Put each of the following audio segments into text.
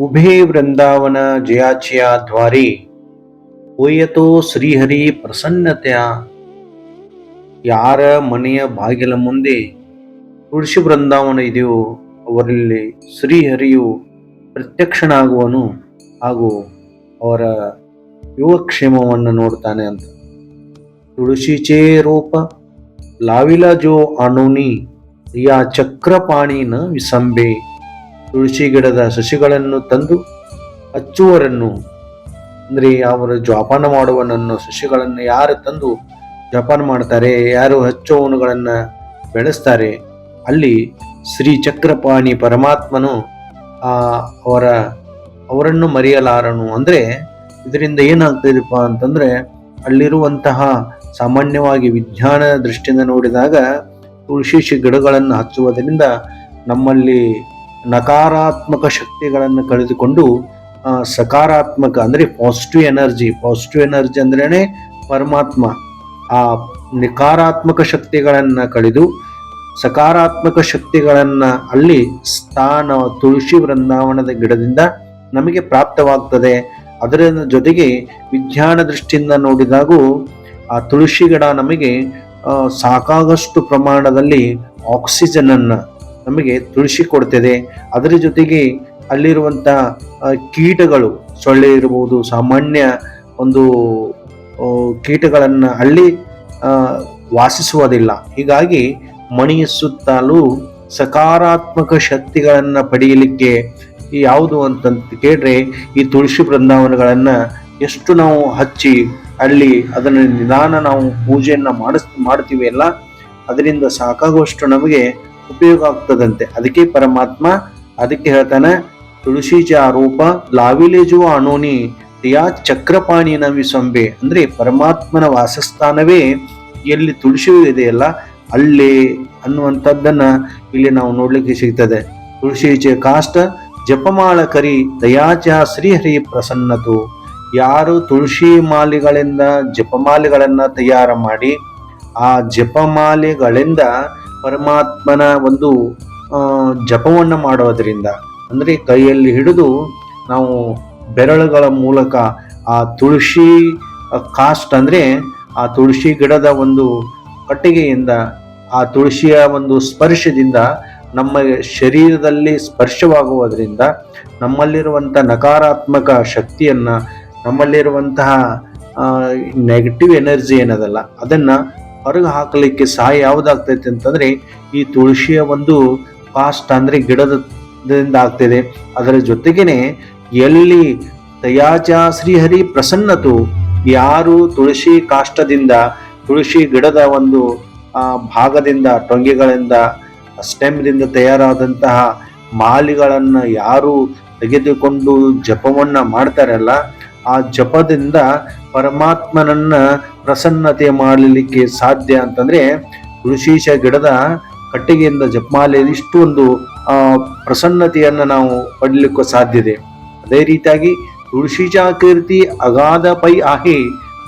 ಉಭೇ ವೃಂದಾವನ ಜಯಾಚಿಯ ದ್ವಾರಿ ಹೋಯಿತು ಶ್ರೀಹರಿ ಪ್ರಸನ್ನತೆಯ. ಯಾರ ಮನೆಯ ಬಾಗಿಲ ಮುಂದೆ ತುಳಸಿ ಬೃಂದಾವನ ಇದೆಯೋ ಅವರಲ್ಲಿ ಶ್ರೀಹರಿಯು ಪ್ರತ್ಯಕ್ಷನಾಗುವನು ಹಾಗೂ ಅವರ ಯುವಕ್ಷೇಮವನ್ನು ನೋಡ್ತಾನೆ ಅಂತ. ತುಳಸಿ ಚೇ ರೂಪ ಲಾವಿಲಾ ಜೋ ಅನುನಿ ಯಾ ಚಕ್ರಪಾಣಿನ ವಿಸಂಬೆ. ತುಳಸಿ ಗಿಡದ ಸಸಿಗಳನ್ನು ತಂದು ಹಚ್ಚುವರನ್ನು ಅಂದರೆ ಅವರು ಜೋಪಾನ ಮಾಡುವನನ್ನು ಸಸಿಗಳನ್ನು ಯಾರು ತಂದು ಜೋಪಾನ ಮಾಡ್ತಾರೆ, ಯಾರು ಹಚ್ಚುವನುಗಳನ್ನು ಬೆಳೆಸ್ತಾರೆ, ಅಲ್ಲಿ ಶ್ರೀ ಚಕ್ರಪಾಣಿ ಪರಮಾತ್ಮನು, ಆ, ಅವರ, ಅವರನ್ನು ಮರೆಯಲಾರನು. ಅಂದರೆ ಇದರಿಂದ ಏನಾಗ್ತದಪ್ಪ ಅಂತಂದ್ರೆ ಅಲ್ಲಿರುವಂತಹ ಸಾಮಾನ್ಯವಾಗಿ ವಿಜ್ಞಾನ ದೃಷ್ಟಿಯಿಂದ ನೋಡಿದಾಗ ತುಳಸಿ ಗಿಡಗಳನ್ನು ಹಚ್ಚುವುದರಿಂದ ನಮ್ಮಲ್ಲಿ ನಕಾರಾತ್ಮಕ ಶಕ್ತಿಗಳನ್ನು ಕಳೆದುಕೊಂಡು ಸಕಾರಾತ್ಮಕ ಅಂದರೆ ಪಾಸಿಟಿವ್ ಎನರ್ಜಿ ಪಾಸಿಟಿವ್ ಎನರ್ಜಿ ಅಂದ್ರೇ ಪರಮಾತ್ಮ ಆ ನಕಾರಾತ್ಮಕ ಶಕ್ತಿಗಳನ್ನು ಕಳೆದು, ಸಕಾರಾತ್ಮಕ ಶಕ್ತಿಗಳನ್ನು ಅಲ್ಲಿ ಸ್ಥಾನ, ತುಳಸಿ ವೃಂದಾವನದ ಗಿಡದಿಂದ ನಮಗೆ ಪ್ರಾಪ್ತವಾಗ್ತದೆ. ಅದರ ಜೊತೆಗೆ ವಿಜ್ಞಾನ ದೃಷ್ಟಿಯಿಂದ ನೋಡಿದಾಗೂ ಆ ತುಳಸಿ ಗಿಡ ನಮಗೆ ಸಾಕಾಗಷ್ಟು ಪ್ರಮಾಣದಲ್ಲಿ ಆಕ್ಸಿಜನನ್ನು ನಮಗೆ ತುಳಸಿ ಕೊಡ್ತದೆ. ಅದರ ಜೊತೆಗೆ ಅಲ್ಲಿರುವಂಥ ಕೀಟಗಳು, ಸೊಳ್ಳೆ ಇರಬಹುದು ಸಾಮಾನ್ಯ ಒಂದು ಕೀಟಗಳನ್ನು ಅಲ್ಲಿ ವಾಸಿಸುವುದಿಲ್ಲ. ಹೀಗಾಗಿ ಮಣಿಯ ಸುತ್ತಲೂ ಸಕಾರಾತ್ಮಕ ಶಕ್ತಿಗಳನ್ನು ಪಡೆಯಲಿಕ್ಕೆ ಯಾವುದು ಅಂತಂತ ಕೇಳ್ರೆ, ಈ ತುಳಸಿ ಬೃಂದಾವನಗಳನ್ನ ಎಷ್ಟು ನಾವು ಹಚ್ಚಿ ಅಲ್ಲಿ ಅದನ್ನು ನಿಧಾನ ನಾವು ಪೂಜೆಯನ್ನು ಮಾಡಿಸ್, ಮಾಡ್ತೀವಿ ಅಲ್ಲ, ಅದರಿಂದ ಸಾಕಾಗುವಷ್ಟು ನಮಗೆ ಉಪಯೋಗ ಆಗ್ತದಂತೆ ಅದಕ್ಕೆ ಪರಮಾತ್ಮ ಅದಕ್ಕೆ ಹೇಳ್ತಾನೆ ತುಳಸಿ ಚ ರೂಪ ಲಾವಿಲೇಜು ಅಣೋನಿ ಯಾ ನವಿ ಸೊಂಬೆ. ಅಂದ್ರೆ ಪರಮಾತ್ಮನ ವಾಸಸ್ಥಾನವೇ ಎಲ್ಲಿ ತುಳಸಿ ಇದೆಯಲ್ಲ ಅಲ್ಲಿ ಅನ್ನುವಂಥದ್ದನ್ನ ಇಲ್ಲಿ ನಾವು ನೋಡ್ಲಿಕ್ಕೆ ಸಿಗ್ತದೆ. ತುಳಸಿ ಚ ಕಾಷ್ಟ ಜಪಮಾಳ ಕರಿ ದಯಾಚ ಶ್ರೀಹರಿ ಪ್ರಸನ್ನತು. ಯಾರು ತುಳಸಿ ಮಾಲೆಗಳಿಂದ ಜಪಮಾಲೆಗಳನ್ನ ತಯಾರು ಮಾಡಿ, ಆ ಜಪಮಾಲೆಗಳಿಂದ ಪರಮಾತ್ಮನ ಒಂದು ಜಪವನ್ನು ಮಾಡೋದರಿಂದ. ಅಂದರೆ ಕೈಯಲ್ಲಿ ಹಿಡಿದು ನಾವು ಬೆರಳುಗಳ ಮೂಲಕ ಆ ತುಳಸಿ ಕಾಸ್ಟ್ ಅಂದರೆ ಆ ತುಳಸಿ ಗಿಡದ ಒಂದು ಕಟ್ಟಿಗೆಯಿಂದ, ಆ ತುಳಸಿಯ ಒಂದು ಸ್ಪರ್ಶದಿಂದ, ನಮ್ಮ ಶರೀರದಲ್ಲಿ ಸ್ಪರ್ಶವಾಗುವುದರಿಂದ ನಮ್ಮಲ್ಲಿರುವಂಥ ನಕಾರಾತ್ಮಕ ಶಕ್ತಿಯನ್ನು, ನಮ್ಮಲ್ಲಿರುವಂತಹ ನೆಗೆಟಿವ್ ಎನರ್ಜಿ ಏನದಲ್ಲ, ಅದನ್ನ ಹೊರಗೆ ಹಾಕಲಿಕ್ಕೆ ಸಹಾಯ ಯಾವ್ದಾಗ್ತೈತೆ ಅಂತಂದ್ರೆ ಈ ತುಳಸಿಯ ಒಂದು ಕಾಸ್ಟ್ ಅಂದ್ರೆ ಗಿಡದಿಂದ ಆಗ್ತಿದೆ. ಅದರ ಜೊತೆಗೇನೆ ಎಲ್ಲಿ ದಯಾಚ ಶ್ರೀಹರಿ ಪ್ರಸನ್ನತು, ಯಾರು ತುಳಸಿ ಕಾಷ್ಟದಿಂದ, ತುಳಸಿ ಗಿಡದ ಒಂದು ಭಾಗದಿಂದ, ಟೊಂಗೆಗಳಿಂದ ಸ್ಟೆಮ್ದಿಂದ ತಯಾರಾದಂತಹ ಮಾಲಿಗಳನ್ನು ಯಾರು ತೆಗೆದುಕೊಂಡು ಜಪವನ್ನ ಮಾಡ್ತಾರಲ್ಲ, ಆ ಜಪದಿಂದ ಪರಮಾತ್ಮನನ್ನ ಪ್ರಸನ್ನತೆ ಮಾಡಲಿಕ್ಕೆ ಸಾಧ್ಯ ಅಂತಂದ್ರೆ ಋಷೀಶ ಗಿಡದ ಕಟ್ಟಿಗೆಯಿಂದ ಜಪಮಾಲೆ ಇಷ್ಟು ಒಂದು ಆ, ಪ್ರಸನ್ನತೆಯನ್ನ ನಾವು ಪಡಲಿಕ್ಕೂ ಸಾಧ್ಯತೆ ಅದೇ ರೀತಿಯಾಗಿ ತುಳಸೀಚ ಕೀರ್ತಿ ಅಗಾಧ ಪೈ ಆಹಿ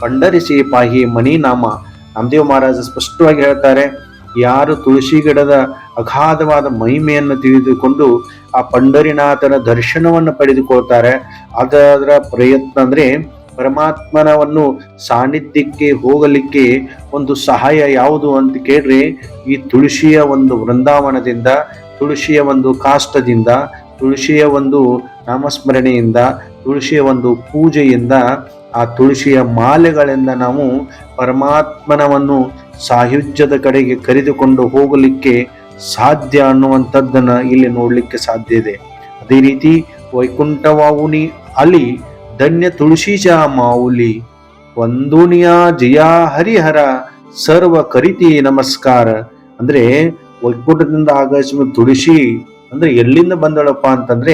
ಪಂಡರಿಸಿ ಪಾಹಿ ಮಣಿ ನಾಮ. ನಾಮದೇವ್ ಮಹಾರಾಜ ಸ್ಪಷ್ಟವಾಗಿ ಹೇಳ್ತಾರೆ, ಯಾರು ತುಳಸಿ ಗಿಡದ ಅಗಾಧವಾದ ಮಹಿಮೆಯನ್ನು ತಿಳಿದುಕೊಂಡು ಆ ಪಂಡರಿನಾಥನ ದರ್ಶನವನ್ನು ಪಡೆದುಕೊಳ್ತಾರೆ, ಅದರ ಪ್ರಯತ್ನ ಅಂದ್ರೆ ಪರಮಾತ್ಮನವನ್ನು ಸಾನ್ನಿಧ್ಯಕ್ಕೆ ಹೋಗಲಿಕ್ಕೆ ಒಂದು ಸಹಾಯ ಯಾವುದು ಅಂತ ಕೇಳ್ರಿ, ಈ ತುಳಸಿಯ ಒಂದು ವೃಂದಾವನದಿಂದ, ತುಳಸಿಯ ಒಂದು ಕಾಷ್ಟದಿಂದ, ತುಳಸಿಯ ಒಂದು ನಾಮಸ್ಮರಣೆಯಿಂದ, ತುಳಸಿಯ ಒಂದು ಪೂಜೆಯಿಂದ ಆ ತುಳಸಿಯ ಮಾಲೆಗಳಿಂದ ನಾವು ಪರಮಾತ್ಮನವನ್ನು ಸಾಹಿತ್ಯದ ಕಡೆಗೆ ಕರೆದುಕೊಂಡು ಹೋಗಲಿಕ್ಕೆ ಸಾಧ್ಯ ಅನ್ನುವಂಥದ್ದನ್ನು ಇಲ್ಲಿ ನೋಡಲಿಕ್ಕೆ ಸಾಧ್ಯ ಇದೆ. ಅದೇ ರೀತಿ ವೈಕುಂಠವಾವುನಿ ಅಲಿ ಧನ್ಯ ತುಳಸೀಚ ಮಾವುಲಿ. ವಂದುನಿಯ ಜಯ ಹರಿಹರ. ಸರ್ವ ಕರಿತಿ ನಮಸ್ಕಾರ. ಅಂದ್ರೆ ವೈಕುಂಠದಿಂದ ಆಗಮಿಸಿದ ತುಳಸಿ, ಅಂದ್ರೆ ಎಲ್ಲಿಂದ ಬಂದಳಪ್ಪ ಅಂತಂದ್ರೆ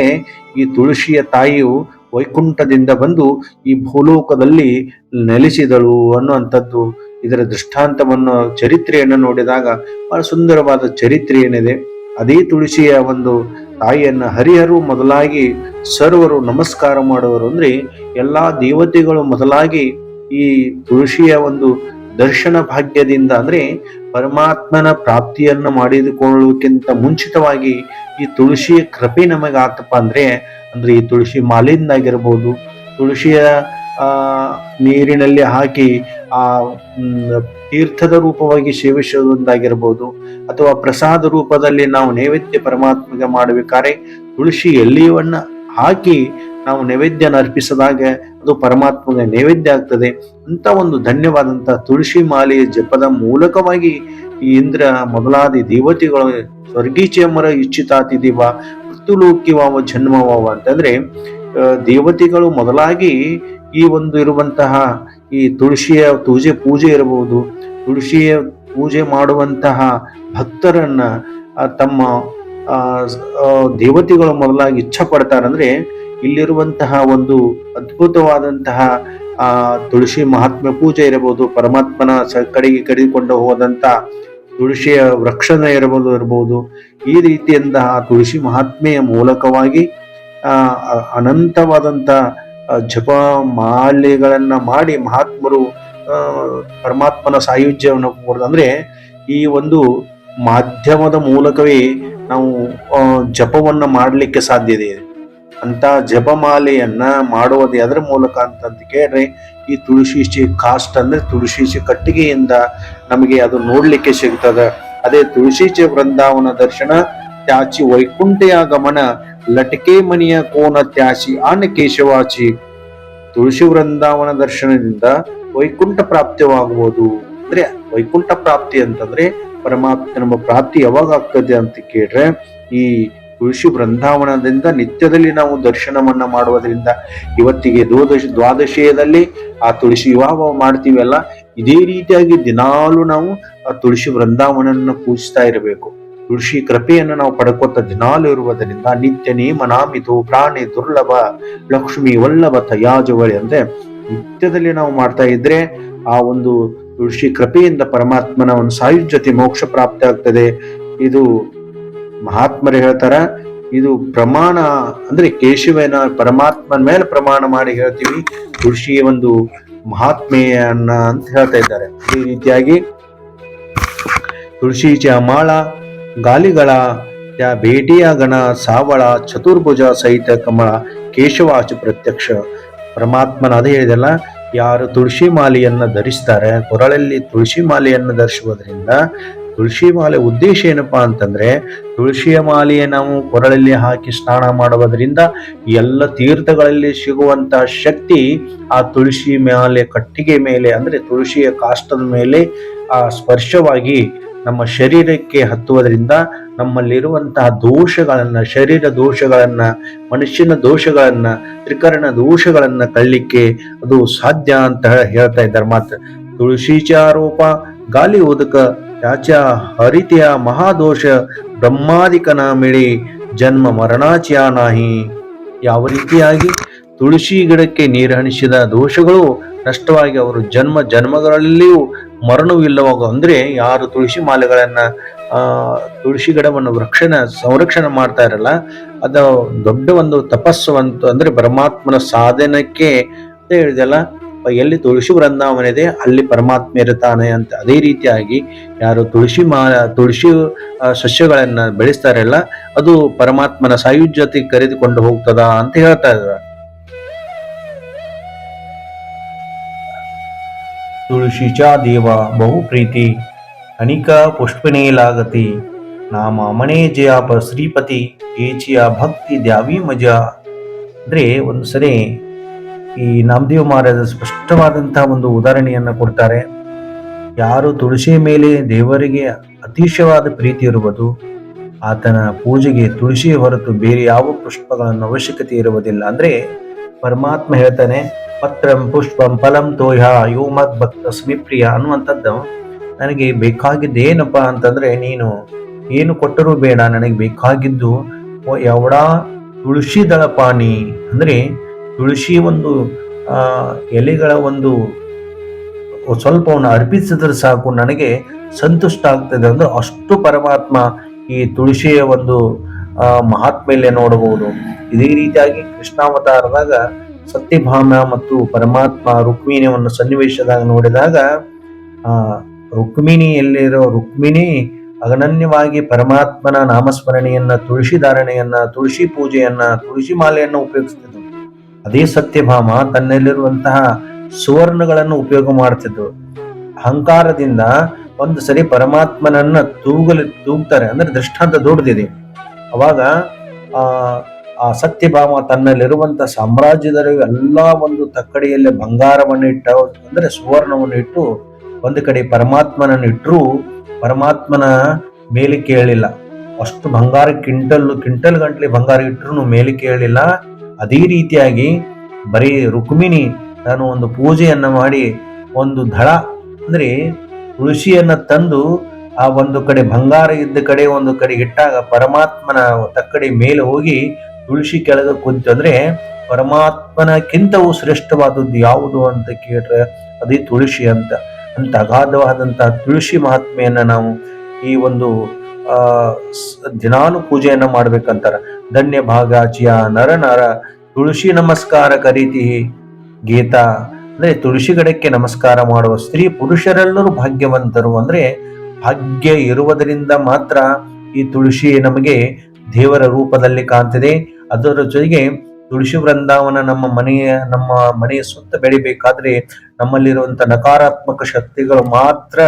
ಈ ತುಳಸಿಯ ತಾಯಿಯು ವೈಕುಂಠದಿಂದ ಬಂದು ಈ ಭೂಲೋಕದಲ್ಲಿ ನೆಲೆಸಿದಳು ಅನ್ನುವಂಥದ್ದು. ಇದರ ದೃಷ್ಟಾಂತವನ್ನು, ಚರಿತ್ರೆಯನ್ನು ನೋಡಿದಾಗ ಬಹಳ ಸುಂದರವಾದ ಚರಿತ್ರೆ ಏನಿದೆ. ಅದೇ ತುಳಸಿಯ ಒಂದು ತಾಯಿಯನ್ನ ಹರಿಹರು ಮೊದಲಾಗಿ ಸರ್ವರು ನಮಸ್ಕಾರ ಮಾಡುವರು ಅಂದ್ರೆ ಎಲ್ಲಾ ದೇವತೆಗಳು ಮೊದಲಾಗಿ ಈ ತುಳಸಿಯ ಒಂದು ದರ್ಶನ ಭಾಗ್ಯದಿಂದ ಅಂದ್ರೆ ಪರಮಾತ್ಮನ ಪ್ರಾಪ್ತಿಯನ್ನು ಮಾಡಿದುಕೊಳ್ಳುವಕ್ಕಿಂತ ಮುಂಚಿತವಾಗಿ ಈ ತುಳಸಿಯ ಕೃಪೆ ನಮಗೆ ಆತಪ್ಪ ಅಂದ್ರೆ ಅಂದ್ರೆ ಈ ತುಳಸಿ ಮಾಲಿಂದ ಆಗಿರ್ಬೋದು ತುಳಸಿಯ ನೀರಿನಲ್ಲಿ ಹಾಕಿ ಆ ತೀರ್ಥದ ರೂಪವಾಗಿ ಸೇವಿಸುವುದಾಗಿರ್ಬೋದು ಅಥವಾ ಪ್ರಸಾದ ರೂಪದಲ್ಲಿ ನಾವು ನೈವೇದ್ಯ ಪರಮಾತ್ಮಗೆ ಮಾಡಬೇಕಾದ್ರೆ ತುಳಸಿ ಎಲ್ಲಿಯವನ್ನ ಹಾಕಿ ನಾವು ನೈವೇದ್ಯನ ಅರ್ಪಿಸಿದಾಗ ಅದು ಪರಮಾತ್ಮಗೆ ನೈವೇದ್ಯ ಆಗ್ತದೆ. ಅಂತ ಒಂದು ಧನ್ಯವಾದಂತಹ ತುಳಸಿ ಮಾಲೆಯ ಜಪದ ಮೂಲಕವಾಗಿ ಇಂದ್ರ ಮೊದಲಾದಿ ದೇವತೆಗಳು ಸ್ವರ್ಗೀಚಮರ ಇಚ್ಛಿತಾತಿ ದಿವ ಮೃತ್ಯುಲೋಕಿವಾವ ಜನ್ಮವಾವ ಅಂತಂದ್ರೆ ಆ, ದೇವತೆಗಳು ಮೊದಲಾಗಿ ಈ ಒಂದು ಇರುವಂತಹ ಈ ತುಳಸಿಯ ತುಳಸಿ ಪೂಜೆ ಇರಬಹುದು. ತುಳಸಿಯ ಪೂಜೆ ಮಾಡುವಂತಹ ಭಕ್ತರನ್ನ ತಮ್ಮ ದೇವತೆಗಳು ಮೊದಲಾಗಿ ಇಚ್ಛೆ ಪಡ್ತಾರಂದ್ರೆ ಇಲ್ಲಿರುವಂತಹ ಒಂದು ಅದ್ಭುತವಾದಂತಹ ಆ ತುಳಸಿ ಮಹಾತ್ಮ ಪೂಜೆ ಇರಬಹುದು ಪರಮಾತ್ಮನ ಸ ಕಡೆಗೆ ಕರೆದುಕೊಂಡು ಹೋದಂತ ತುಳಸಿಯ ವೃಕ್ಷನ ಇರಬಹುದು ಇರಬಹುದು. ಈ ರೀತಿಯಂತಹ ತುಳಸಿ ಮಹಾತ್ಮೆಯ ಮೂಲಕವಾಗಿ ಆ ಅ- ಅನಂತವಾದಂತ ಆ, ಜಪ ಮಾಲೆಗಳನ್ನ ಮಾಡಿ ಮಹಾತ್ಮರು ಪರಮಾತ್ಮನ ಸಾಯುಜ್ಯವನ್ನು ಅಂದ್ರೆ ಈ ಒಂದು ಮಾಧ್ಯಮದ ಮೂಲಕವೇ ನಾವು ಜಪವನ್ನು ಮಾಡಲಿಕ್ಕೆ ಸಾಧ್ಯ ಇದೆ. ಅಂತ ಜಪಮಾಲೆಯನ್ನ ಮಾಡುವುದು ಅದರ ಮೂಲಕ ಅಂತಂತ ಕೇಳ್ರೆ, ಈ ತುಳಸಿ ಕಾಸ್ಟ್ ಅಂದ್ರೆ ತುಳಸಿ ಕಟ್ಟಿಗೆಯಿಂದ ನಮಗೆ ಅದು ನೋಡ್ಲಿಕ್ಕೆ ಸಿಗ್ತದೆ. ಅದೇ ತುಳಸಿ ವೃಂದಾವನ ದರ್ಶನ, ತ್ಯಾಚಿ ವೈಕುಂಠೆಯ ಗಮನ ಲಟಕೆ ಮನಿಯ ಕೋನ ತ್ಯಾಚಿ ಆನ ಕೇಶವಾಚಿ ತುಳಸಿ ವೃಂದಾವನ ದರ್ಶನದಿಂದ ವೈಕುಂಠ ಪ್ರಾಪ್ತಿಯಾಗಬಹುದು ಅಂದ್ರೆ ವೈಕುಂಠ ಪ್ರಾಪ್ತಿ ಅಂತಂದ್ರೆ ಪರಮಾತ್ಮ ನಮ್ಮ ಪ್ರಾಪ್ತಿ ಯಾವಾಗ ಆಗ್ತದೆ ಅಂತ ಕೇಳ್ರೆ ಈ ತುಳಸಿ ಬೃಂದಾವನದಿಂದ ನಿತ್ಯದಲ್ಲಿ ನಾವು ದರ್ಶನವನ್ನ ಮಾಡುವುದರಿಂದ ಇವತ್ತಿಗೆ ದ್ವಾದಶ ದ್ವಾದಶಿಯದಲ್ಲಿ ಆ ತುಳಸಿ ವಿವಾಹ ಮಾಡ್ತೀವಲ್ಲ, ಇದೇ ರೀತಿಯಾಗಿ ದಿನಾಲು ನಾವು ಆ ತುಳಸಿ ಬೃಂದಾವನನ್ನ ಪೂಜಿಸ್ತಾ ಇರಬೇಕು. ತುಳಸಿ ಕೃಪೆಯನ್ನು ನಾವು ಪಡ್ಕೋತ ದಿನಾಲು ಇರುವುದರಿಂದ ನಿತ್ಯ ನೇಮನಾಮಿತು ಪ್ರಾಣಿ ದುರ್ಲಭ, ಲಕ್ಷ್ಮಿ ವಲ್ಲಭ ತಯಾಜವಳಿ ಅಂದ್ರೆ ನಿತ್ಯದಲ್ಲಿ ನಾವು ಮಾಡ್ತಾ ಇದ್ರೆ ಆ ಒಂದು ಋಷಿ ಕೃಪೆಯಿಂದ ಪರಮಾತ್ಮನ ಒಂದು ಸಾಯುಜ್ಯತೆ ಮೋಕ್ಷ ಪ್ರಾಪ್ತಿ ಆಗ್ತದೆ. ಇದು ಮಹಾತ್ಮರು ಹೇಳ್ತಾರ, ಇದು ಪ್ರಮಾಣ ಅಂದ್ರೆ ಕೇಶವನ ಪರಮಾತ್ಮನ ಮೇಲೆ ಪ್ರಮಾಣ ಮಾಡಿ ಹೇಳ್ತೀವಿ. ಋಷಿಯ ಒಂದು ಮಹಾತ್ಮೆಯನ್ನ ಅಂತ ಹೇಳ್ತಾ ಇದ್ದಾರೆ. ಈ ರೀತಿಯಾಗಿ ತುಳಸಿ ಮಾಳ ಗಾಲಿಗಳ त्या ಭೇಟಿಯ ಗಣ ಸಾವಳ ಚತುರ್ಭುಜ ಸಹಿತ ಕಮಳ ಕೇಶವಾಚ ಪ್ರತ್ಯಕ್ಷ. ಪರಮಾತ್ಮನ ಅದೇ ಹೇಳಿದಲ್ಲ, ಯಾರು ತುಳಸಿ ಮಾಲೆಯನ್ನು ಧರಿಸ್ತಾರೆ, ಕೊರಳಲ್ಲಿ ತುಳಸಿ ಮಾಲೆಯನ್ನು ಧರಿಸುವುದರಿಂದ ತುಳಸಿ ಮಾಲೆ ಉದ್ದೇಶ ಏನಪ್ಪಾ ಅಂತಂದ್ರೆ, ತುಳಸಿಯ ಮಾಲೆಯ ನಾವು ಕೊರಳಲ್ಲಿ ಹಾಕಿ ಸ್ನಾನ ಮಾಡುವುದರಿಂದ ಎಲ್ಲ ತೀರ್ಥಗಳಲ್ಲಿ ಸಿಗುವಂತಹ ಶಕ್ತಿ ಆ ತುಳಸಿ ಮಾಲೆ ಕಟ್ಟಿಗೆ ಮೇಲೆ, ಅಂದ್ರೆ ತುಳಸಿಯ ಕಾಷ್ಟದ ಮೇಲೆ ಆ ಸ್ಪರ್ಶವಾಗಿ ನಮ್ಮ ಶರೀರಕ್ಕೆ ಹತ್ತುವುದರಿಂದ ನಮ್ಮಲ್ಲಿರುವಂತಹ ದೋಷಗಳನ್ನು, ಶರೀರ ದೋಷಗಳನ್ನು, ಮನುಷ್ಯನ ದೋಷಗಳನ್ನು, ತ್ರಿಕರಣ ದೋಷಗಳನ್ನು ಕಳ್ಳಿಕ್ಕೆ ಅದು ಸಾಧ್ಯ ಅಂತ ಹೇಳ್ತಾ ಇದ್ದಾರೆ ಮಾತ್ರ. ತುಳಸೀಚಾರೋಪ ಗಾಲಿ ಓದಕ, ಯಾಚ, ಹರಿತೆಯ, ಮಹಾದೋಷ ಬ್ರಹ್ಮಾದಿಕನ ಮಿಳಿ ಜನ್ಮ ಮರಣಾಚಿಯ ನಾಹಿ ಯಾವ ರೀತಿಯಾಗಿ? ತುಳಸಿ ಗಿಡಕ್ಕೆ ನೀರು ಹಣಿಸಿದ ದೋಷಗಳು ನಷ್ಟವಾಗಿ ಅವರು ಜನ್ಮ ಜನ್ಮಗಳಲ್ಲಿಯೂ ಮರಣವಿಲ್ಲವಾಗ ಅಂದ್ರೆ ಯಾರು ತುಳಸಿ ಮಾಲೆಗಳನ್ನ ತುಳಸಿ ಗಿಡವನ್ನು ವೃಕ್ಷನ ಸಂರಕ್ಷಣೆ ಮಾಡ್ತಾ ಇರಲ್ಲ. ಅದು ದೊಡ್ಡ ಒಂದು ತಪಸ್ಸು ಅಂತ ಅಂದ್ರೆ ಪರಮಾತ್ಮನ ಸಾಧನಕ್ಕೆ ಅಂತ ಹೇಳಿದೆಲ್ಲ. ಎಲ್ಲಿ ತುಳಸಿ ಬೃಂದಾವನ ಇದೆ, ಅಲ್ಲಿ ಪರಮಾತ್ಮ ಇರುತ್ತಾನೆ ಅಂತ ಅದೇ ರೀತಿಯಾಗಿ ಯಾರು ತುಳಸಿ ಮಾ, ತುಳಸಿ ಸಸ್ಯಗಳನ್ನ ಬೆಳೆಸ್ತಾರಲ್ಲ ಅದು ಪರಮಾತ್ಮನ ಸಾಯುಜ್ಯತೆ ಕರೆದುಕೊಂಡು ಹೋಗ್ತದ ಅಂತ ಹೇಳ್ತಾ ಇದ್ದಾರೆ. तुळशीच्या देवा बहुप्रीती अनिका ಲಾಗತಿ. ನಾ ನಾಮಮಣೆ ಜಯ ಪ ಶ್ರೀಪತಿ. ಏಚಿಯ ಭಕ್ತಿ ದ್ಯಾವಿ ಮಜ. ಅಂದರೆ ಒಂದು ಸರಿ ಈ ನಾಮದೇವ ಮಹಾರಾಜ ಸ್ಪಷ್ಟವಾದಂತಹ ಒಂದು ಉದಾಹರಣೆಯನ್ನು ಕೊಡ್ತಾರೆ. ಯಾರು ತುಳಸಿ ಮೇಲೆ ದೇವರಿಗೆ ಅತಿಶಯವಾದ ಪ್ರೀತಿ ಇರುವುದು, ಆತನ ಪೂಜೆಗೆ ತುಳಸಿ ಹೊರತು ಬೇರೆ ಯಾವ ಪುಷ್ಪಗಳನ್ನು ಅವಶ್ಯಕತೆ ಇರುವುದಿಲ್ಲ. ಅಂದರೆ ಪರಮಾತ್ಮ ಹೇಳ್ತಾನೆ, ಪತ್ರಂ ಪುಷ್ಪಂ ಫಲಂ ತೋಯ, ಯೋ ಮದ್ ಭಕ್ತ ಸ್ಮಿಪ್ರಿಯ ಅನ್ನುವಂಥದ್ದು ನನಗೆ ಬೇಕಾಗಿದ್ದೇನಪ್ಪ ಅಂತಂದರೆ, ನೀನು ಏನು ಕೊಟ್ಟರೂ ಬೇಡ, ನನಗೆ ಬೇಕಾಗಿದ್ದು ಯಾವಡ ತುಳಸಿ ದಳಪಾನಿ ಅಂದ್ರೆ ತುಳಸಿ ಒಂದು ಎಲೆಗಳ ಒಂದು ಸ್ವಲ್ಪವನ್ನು ಅರ್ಪಿಸಿದ್ರೆ ಸಾಕು, ನನಗೆ ಸಂತುಷ್ಟ ಆಗ್ತದೆ. ಅಂದ್ರೆ ಅಷ್ಟು ಪರಮಾತ್ಮ ಈ ತುಳಸಿಯ ಒಂದು ಮಹಾತ್ಮೆಯಲ್ಲಿ ನೋಡಬಹುದು. ಇದೇ ರೀತಿಯಾಗಿ ಕೃಷ್ಣಾವತಾರದಾಗ ಸತ್ಯಭಾಮ ಮತ್ತು ಪರಮಾತ್ಮ ರುಕ್ಮಿಣಿಯನ್ನು ಸನ್ನಿವೇಶದಾಗ ನೋಡಿದಾಗ, ಆ ರುಕ್ಮಿಣಿಯಲ್ಲಿರೋ ರುಕ್ಮಿಣಿ ಅಗನನ್ಯವಾಗಿ ಪರಮಾತ್ಮನ ನಾಮಸ್ಮರಣೆಯನ್ನ ತುಳಸಿ ಧಾರಣೆಯನ್ನ, ತುಳಸಿ ಪೂಜೆಯನ್ನ, ತುಳಸಿ ಮಾಲೆಯನ್ನ ಉಪಯೋಗಿಸ್ತಿದ್ರು ಅದೇ ಸತ್ಯಭಾಮ ತನ್ನಲ್ಲಿರುವಂತಹ ಸುವರ್ಣಗಳನ್ನು ಉಪಯೋಗ ಮಾಡ್ತಿದ್ರು ಅಹಂಕಾರದಿಂದ ಒಂದು ಸರಿ ಪರಮಾತ್ಮನನ್ನ ತೂಗಲಿ, ತೂಗ್ತಾರೆ. ಅಂದ್ರೆ ದೃಷ್ಟಾಂತ ದೊಡ್ಡದಿದೆ. ಅವಾಗ ಆ ಸತ್ಯಭಾಮ ತನ್ನಲ್ಲಿರುವಂತ ಸಾಮ್ರಾಜ್ಯದ ಎಲ್ಲ ಒಂದು ತಕ್ಕಡಿಯಲ್ಲಿ ಬಂಗಾರವನ್ನು ಇಟ್ಟ ಅಂದ್ರೆ ಸುವರ್ಣವನ್ನು ಇಟ್ಟು ಒಂದು ಕಡೆ ಪರಮಾತ್ಮನನ್ನು ಇಟ್ಟರು ಪರಮಾತ್ಮನ ಮೇಲೆ ಕೇಳಿಲ್ಲ. ಅಷ್ಟು ಬಂಗಾರ ಕಿಂಟಲ್ಲು, ಕಿಂಟಲ್ ಗಂಟ್ಲೆ ಬಂಗಾರ ಇಟ್ಟರು ಮೇಲೆ ಕೇಳಿಲ್ಲ. ಅದೇ ರೀತಿಯಾಗಿ ಬರೀ ರುಕ್ಮಿಣಿ ತಾನು ಒಂದು ಪೂಜೆಯನ್ನು ಮಾಡಿ ಒಂದು ದಳ, ಅಂದ್ರೆ ತುಳಸಿಯನ್ನ ತಂದು ಆ ಒಂದು ಕಡೆ ಬಂಗಾರ ಇದ್ದ ಕಡೆ ಒಂದು ಕಡೆ ಇಟ್ಟಾಗ ಪರಮಾತ್ಮನ ತಕ್ಕಡಿ ಮೇಲೆ ಹೋಗಿ ತುಳಸಿ ಕೆಳಗೆ ಕುಂತು ಅಂದ್ರೆ ಪರಮಾತ್ಮನಕ್ಕಿಂತವೂ ಶ್ರೇಷ್ಠವಾದದ್ದು ಯಾವುದು ಅಂತ ಕೇಳಿದ್ರೆ ಅದೇ ತುಳಸಿ ಅಂತ. ಅಂತ ಅಗಾಧವಾದಂತಹ ತುಳಸಿ ಮಹಾತ್ಮೆಯನ್ನ ನಾವು ಈ ಒಂದು, ಆ ದಿನಾಲು ಪೂಜೆಯನ್ನ ಮಾಡ್ಬೇಕಂತಾರ. ಧನ್ಯ ಭಾಗಾಚಿಯ ನರ ನರ ತುಳಸಿ ನಮಸ್ಕಾರ ಕರೀತಿ ಗೀತಾ. ಅಂದ್ರೆ ತುಳಸಿ ಗಡಕ್ಕೆ ನಮಸ್ಕಾರ ಮಾಡುವ ಸ್ತ್ರೀ ಪುರುಷರೆಲ್ಲರೂ ಭಾಗ್ಯವಂತರು ಅಂದ್ರೆ ಭಾಗ್ಯ ಇರುವುದರಿಂದ ಮಾತ್ರ ಈ ತುಳಸಿ ನಮಗೆ ದೇವರ ರೂಪದಲ್ಲಿ ಕಾಣ್ತಿದೆ. ಅದರ ಜೊತೆಗೆ ತುಳಸಿ ವೃಂದಾವನ ನಮ್ಮ ಮನೆಯ ನಮ್ಮ ಮನೆಯ ಸುತ್ತ ಬೆಳಿಬೇಕಾದ್ರೆ ನಮ್ಮಲ್ಲಿರುವಂತ ನಕಾರಾತ್ಮಕ ಶಕ್ತಿಗಳು ಮಾತ್ರ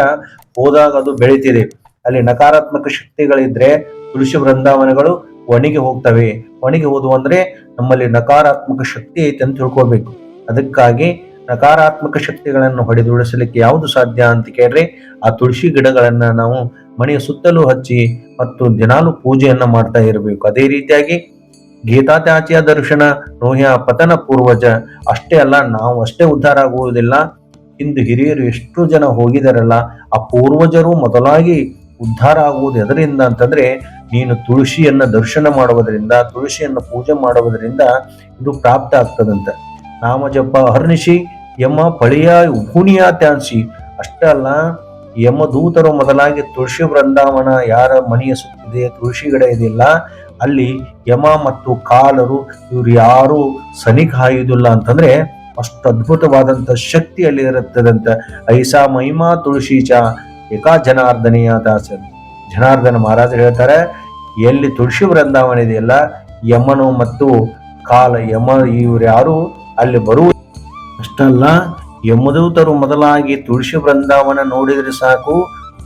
ಹೋದಾಗ ಅದು ಬೆಳೀತಿದೆ. ಅಲ್ಲಿ ನಕಾರಾತ್ಮಕ ಶಕ್ತಿಗಳಿದ್ರೆ ತುಳಸಿ ವೃಂದಾವನಗಳು ಒಣಗಿ ಹೋಗ್ತವೆ. ಒಣಗಿ ಹೋದವು ಅಂದ್ರೆ ನಮ್ಮಲ್ಲಿ ನಕಾರಾತ್ಮಕ ಶಕ್ತಿ ಐತೆ ಅಂತ ತಿಳ್ಕೊಬೇಕು ಅದಕ್ಕಾಗಿ ನಕಾರಾತ್ಮಕ ಶಕ್ತಿಗಳನ್ನು ಹೊಡೆದುಡಿಸಲಿಕ್ಕೆ ಯಾವುದು ಸಾಧ್ಯ ಅಂತ ಕೇಳ್ರಿ, ಆ ತುಳಸಿ ಗಿಡಗಳನ್ನ ನಾವು ಮನೆಯ ಸುತ್ತಲೂ ಹಚ್ಚಿ ಮತ್ತು ದಿನಾಲು ಪೂಜೆಯನ್ನ ಮಾಡ್ತಾ ಇರಬೇಕು. ಅದೇ ರೀತಿಯಾಗಿ ಗೀತಾತ್ಯಾಚಿಯ ದರ್ಶನ ನೋಹ್ಯ ಪತನ ಪೂರ್ವಜ, ಅಷ್ಟೇ ಅಲ್ಲ, ನಾವು ಅಷ್ಟೇ ಉದ್ಧಾರ ಆಗುವುದಿಲ್ಲ. ಇಂದು ಹಿರಿಯರು ಎಷ್ಟು ಜನ ಹೋಗಿದಾರಲ್ಲ, ಆ ಪೂರ್ವಜರು ಮೊದಲಾಗಿ ಉದ್ಧಾರ ಆಗುವುದು ಎದರಿಂದ ಅಂತಂದ್ರೆ, ನೀನು ತುಳಸಿಯನ್ನ ದರ್ಶನ ಮಾಡುವುದರಿಂದ, ತುಳಸಿಯನ್ನು ಪೂಜೆ ಮಾಡುವುದರಿಂದ ಇದು ಪ್ರಾಪ್ತ ಆಗ್ತದಂತೆ. ನಾಮ ಜಪ ಹರ್ನಿಶಿ, ಯಮ ಪಳಿಯ ಉಪುಣಿಯ ತ್ಯಾನ್ಸಿ. ಅಷ್ಟೇ ಅಲ್ಲ ಯಮದೂತರು ಮೊದಲಾಗಿ ತುಳಸಿ ಬೃಂದಾವನ ಯಾರ ಮನೆಯ ಸುತ್ತಿದೆ ತುಳಸಿ ಗಿಡ ಇದೆಯಲ್ಲ ಅಲ್ಲಿ ಯಮ ಮತ್ತು ಕಾಲರು ಇವ್ರು ಯಾರು ಸನಿಕ ಹಾಯುವುದಿಲ್ಲ ಅಂತಂದ್ರೆ ಅಷ್ಟು ಅದ್ಭುತವಾದಂತ ಶಕ್ತಿ ಅಲ್ಲಿ ಇರುತ್ತದಂತ ಐಸಾ ಮಹಿಮಾ ತುಳಸಿ ಚ, ಏಕಾ ಜನಾರ್ದನೆಯ ದಾಸ ಜನಾರ್ದನ ಮಹಾರಾಜರು ಹೇಳ್ತಾರೆ, ಎಲ್ಲಿ ತುಳಸಿ ಬೃಂದಾವನ ಇದೆಯಲ್ಲ, ಯಮನು ಮತ್ತು ಕಾಲ, ಯಮ ಇವ್ರು ಯಾರು ಅಲ್ಲಿ ಬರುವ ಅಷ್ಟಲ್ಲ ಯಮದೂತರು ಮೊದಲಾಗಿ ತುಳಸಿ ಬೃಂದಾವನ ನೋಡಿದ್ರೆ ಸಾಕು,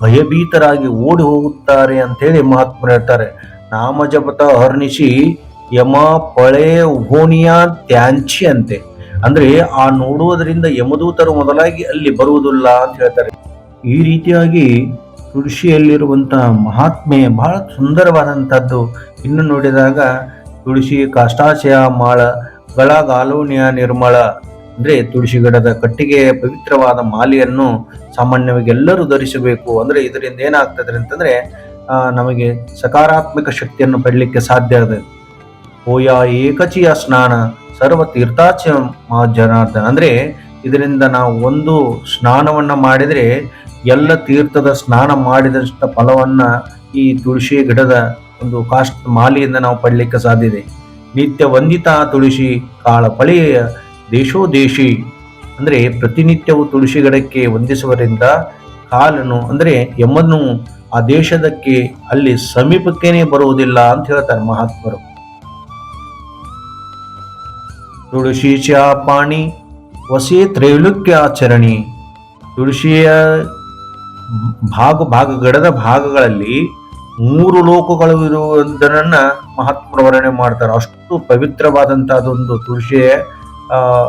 ಭಯಭೀತರಾಗಿ ಓಡಿ ಹೋಗುತ್ತಾರೆ ಅಂತೇಳಿ ಮಹಾತ್ಮ ಹೇಳ್ತಾರೆ. ನಾಮ ಜಪತ ಹರ್ಣಿಸಿ ಯಮ ಪಳೆ ಉಭೋನಿಯ ತ್ಯಾಂಚಿ ಅಂತೆ. ಅಂದ್ರೆ ಆ ನೋಡುವುದರಿಂದ ಯಮದೂತರು ಮೊದಲಾಗಿ ಅಲ್ಲಿ ಬರುವುದಿಲ್ಲ ಅಂತ ಹೇಳ್ತಾರೆ. ಈ ರೀತಿಯಾಗಿ ತುಳಸಿಯಲ್ಲಿರುವಂತಹ ಮಹಾತ್ಮೆ ಬಹಳ ಸುಂದರವಾದಂಥದ್ದು. ಇನ್ನು ನೋಡಿದಾಗ ತುಳಸಿ ಕಾಷ್ಟಾಶಯ ಮಾಳ ಗಳ ಗಾಲೋನಿಯ ನಿರ್ಮಳ ಅಂದ್ರೆ ತುಳಸಿ ಗಿಡದ ಕಟ್ಟಿಗೆ ಪವಿತ್ರವಾದ ಮಾಲೆಯನ್ನು ಸಾಮಾನ್ಯವಾಗಿ ಎಲ್ಲರೂ ಧರಿಸಬೇಕು. ಅಂದ್ರೆ ಇದರಿಂದ ಏನಾಗ್ತದೆ ಅಂತಂದ್ರೆ ನಮಗೆ ಸಕಾರಾತ್ಮಕ ಶಕ್ತಿಯನ್ನು ಪಡಲಿಕ್ಕೆ ಸಾಧ್ಯ ಇದೆ ಓಯ ಏಕಚಿಯ ಸ್ನಾನ ಸರ್ವ ತೀರ್ಥಾಚ ಜನಾರ್ದನ ಅಂದ್ರೆ ಇದರಿಂದ ನಾವು ಒಂದು ಸ್ನಾನವನ್ನ ಮಾಡಿದ್ರೆ ಎಲ್ಲ ತೀರ್ಥದ ಸ್ನಾನ ಮಾಡಿದಷ್ಟ ಫಲವನ್ನ ಈ ತುಳಸಿ ಗಿಡದ ಒಂದು ಕಾಸ್ಟ್ ಮಾಲೆಯಿಂದ ನಾವು ಪಡಲಿಕ್ಕೆ ಸಾಧ್ಯ ಇದೆ. ನಿತ್ಯ ವಂದಿತಾ ತುಳಸಿ ಕಾಳ ಪಳೆಯ ದೇಶೋ ದೇಶಿ ಅಂದ್ರೆ ಪ್ರತಿನಿತ್ಯವೂ ತುಳಸಿ ಗಿಡಕ್ಕೆ ವಂದಿಸುವರಿಂದ ಕಾಲನು ಅಂದ್ರೆ ಯಮನು ಆ ದೇಶದಕ್ಕೆ ಅಲ್ಲಿ ಸಮೀಪಕ್ಕೇನೆ ಬರುವುದಿಲ್ಲ ಅಂತ ಹೇಳ್ತಾರೆ ಮಹಾತ್ಮರು. ತುಳಸಿ ಪಾಣಿ ವಸಿ ತ್ರೈಲುಕ್ಯ ಆಚರಣಿ ತುಳಸಿಯ ಭಾಗ ಭಾಗ, ಗಡದ ಭಾಗಗಳಲ್ಲಿ ಮೂರು ಲೋಕಗಳು ಇರುವುದನ್ನ ಮಹಾತ್ಮರು ವರ್ಣನೆ ಮಾಡ್ತಾರೆ. ಅಷ್ಟು ಪವಿತ್ರವಾದಂತಹದೊಂದು ತುಳಸಿಯ, ಆ,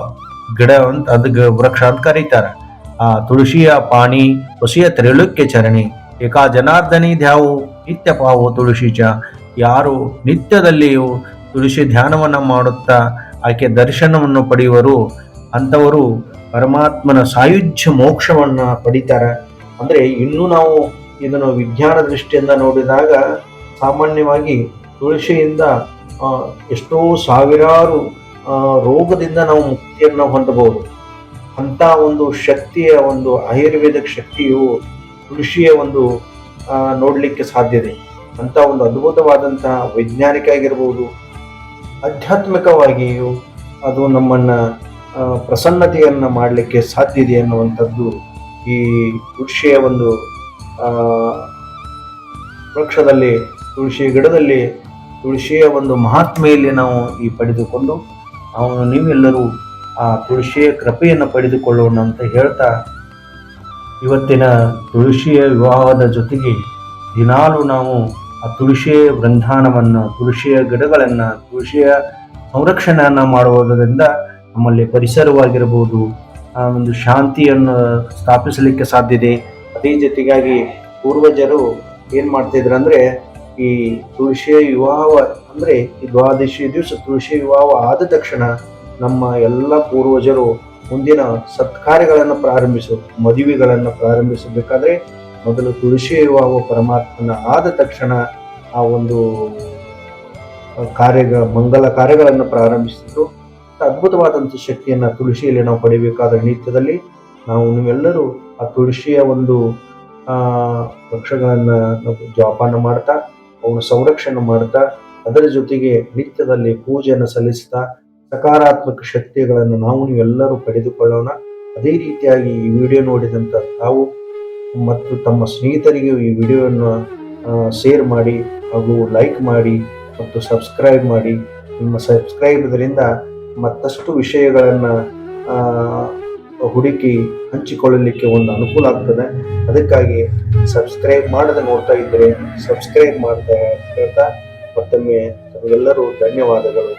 ಗಿಡ ಅಂತ ಅದು ವೃಕ್ಷ ಅಂತ ಕರೀತಾರೆ. ಆ, ತುಳಸಿಯ ಪಾಣಿ ತುಳಸಿಯ ತ್ರೈಲುಕ್ಯ ಚರಣಿ ಏಕಾ ಜನಾರ್ದನಿ ಧ್ಯಾವು, ನಿತ್ಯ ಪಾವು ತುಳಸಿ ಚ ಯಾರು ನಿತ್ಯದಲ್ಲಿಯೂ ತುಳಸಿ ಧ್ಯಾನವನ್ನ ಮಾಡುತ್ತಾ ಆಕೆ ದರ್ಶನವನ್ನು ಪಡೆಯುವರು, ಅಂಥವರು ಪರಮಾತ್ಮನ ಸಾಯುಜ್ಯ ಮೋಕ್ಷವನ್ನ ಪಡಿತಾರೆ. ಅಂದ್ರೆ ಇನ್ನೂ ನಾವು ಇದನ್ನು ವಿಜ್ಞಾನ ದೃಷ್ಟಿಯಿಂದ ನೋಡಿದಾಗ ಸಾಮಾನ್ಯವಾಗಿ ತುಳಸಿಯಿಂದ ಎಷ್ಟೋ ಸಾವಿರಾರು ರೋಗದಿಂದ ನಾವು ಮುಕ್ತಿಯನ್ನು ಹೊಂದಬಹುದು. ಅಂತ ಒಂದು ಶಕ್ತಿಯ ಒಂದು ಆಯುರ್ವೇದಿಕ್ ಶಕ್ತಿಯು ತುಳಸಿಯ ಒಂದು ನೋಡಲಿಕ್ಕೆ ಸಾಧ್ಯತೆ ಅಂತ ಒಂದು ಅದ್ಭುತವಾದಂತಹ ವೈಜ್ಞಾನಿಕ ಆಗಿರ್ಬೋದು, ಆಧ್ಯಾತ್ಮಿಕವಾಗಿಯೂ ಅದು ನಮ್ಮನ್ನ ಪ್ರಸನ್ನತೆಯನ್ನು ಮಾಡಲಿಕ್ಕೆ ಸಾಧ್ಯ ಇದೆ ಅನ್ನುವಂಥದ್ದು ಈ ತುಳಸಿಯ ಒಂದು ವೃಕ್ಷದಲ್ಲಿ ತುಳಸಿ ಗಿಡದಲ್ಲಿ, ತುಳಸಿಯ ಒಂದು ಮಹಾತ್ಮೆಯಲ್ಲಿ ನಾವು ಈ ಪಡೆದುಕೊಂಡು, ಅವನು ನೀವೆಲ್ಲರೂ ಆ ತುಳಸಿಯ ಕೃಪೆಯನ್ನು ಪಡೆದುಕೊಳ್ಳೋಣ ಅಂತ ಹೇಳ್ತಾ, ಇವತ್ತಿನ ತುಳಸಿಯ ವಿವಾಹದ ಜೊತೆಗೆ ದಿನಾಲು ನಾವು ಆ ತುಳಸಿಯ ವೃಂದಾನವನ್ನು ತುಳಸಿಯ ಗಿಡಗಳನ್ನು, ತುಳಸಿಯ ಸಂರಕ್ಷಣೆಯನ್ನು ಮಾಡುವುದರಿಂದ ನಮ್ಮಲ್ಲಿ ಪರಿಸರವಾಗಿರ್ಬೋದು ಆ ಒಂದು ಶಾಂತಿಯನ್ನು ಸ್ಥಾಪಿಸಲಿಕ್ಕೆ ಸಾಧ್ಯತೆ ಅದೇ ಜೊತೆಗಾಗಿ ಪೂರ್ವಜರು ಏನು ಮಾಡ್ತಿದ್ರು ಅಂದರೆ, ಈ ತುಳಸಿಯ ವಿವಾಹ, ಅಂದರೆ ಈ ದ್ವಾದಶಿ ದಿವಸ ತುಳಸಿ ವಿವಾಹ ಆದ ತಕ್ಷಣ ನಮ್ಮ ಎಲ್ಲ ಪೂರ್ವಜರು ಮುಂದಿನ ಸತ್ಕಾರ್ಯಗಳನ್ನು ಪ್ರಾರಂಭಿಸು, ಮದುವೆಗಳನ್ನು ಪ್ರಾರಂಭಿಸಬೇಕಾದ್ರೆ ಮೊದಲು ತುಳಸಿ ವಿವಾಹ ಪರಮಾತ್ಮನ ಆದ ತಕ್ಷಣ ಆ ಒಂದು ಕಾರ್ಯ ಮಂಗಲ ಕಾರ್ಯಗಳನ್ನು ಪ್ರಾರಂಭಿಸಿದ್ರು ಅದ್ಭುತವಾದಂಥ ಶಕ್ತಿಯನ್ನು ತುಳಸಿಯಲ್ಲಿ ನಾವು ಪಡಿಬೇಕಾದ ನಿತ್ಯದಲ್ಲಿ ನಾವು ನೀವೆಲ್ಲರೂ ಆ ತುಳಸಿಯ ಒಂದು ವೃಕ್ಷಗಳನ್ನು ನಾವು ಜೋಪಾನ ಮಾಡ್ತಾ ಅವನ ಸಂರಕ್ಷಣೆ ಮಾಡ್ತಾ, ಅದರ ಜೊತೆಗೆ ನಿತ್ಯದಲ್ಲಿ ಪೂಜೆಯನ್ನು ಸಲ್ಲಿಸ್ತಾ, ಸಕಾರಾತ್ಮಕ ಶಕ್ತಿಗಳನ್ನು ನಾವು ನೀವೆಲ್ಲರೂ ಪಡೆದುಕೊಳ್ಳೋಣ. ಅದೇ ರೀತಿಯಾಗಿ ಈ ವಿಡಿಯೋ ನೋಡಿದಂಥ ತಾವು ಮತ್ತು ತಮ್ಮ ಸ್ನೇಹಿತರಿಗೆ ಈ ವಿಡಿಯೋವನ್ನು ಶೇರ್ ಮಾಡಿ ಹಾಗೂ ಲೈಕ್ ಮಾಡಿ ಮತ್ತು ಸಬ್ಸ್ಕ್ರೈಬ್ ಮಾಡಿ. ನಿಮ್ಮ ಸಬ್ಸ್ಕ್ರೈಬ್ ಇದರಿಂದ ಮತ್ತಷ್ಟು ವಿಷಯಗಳನ್ನು ಹುಡುಕಿ ಹಂಚಿಕೊಳ್ಳಲಿಕ್ಕೆ ಒಂದು ಅನುಕೂಲ ಆಗ್ತದೆ. ಅದಕ್ಕಾಗಿ ಸಬ್ಸ್ಕ್ರೈಬ್ ಮಾಡದೆ ನೋಡ್ತಾ ಇದ್ದರೆ ಸಬ್ಸ್ಕ್ರೈಬ್ ಮಾಡ್ತಾ ಹೇಳ್ತಾ ಮತ್ತೊಮ್ಮೆ ತಮಗೆಲ್ಲರೂ ಧನ್ಯವಾದಗಳು.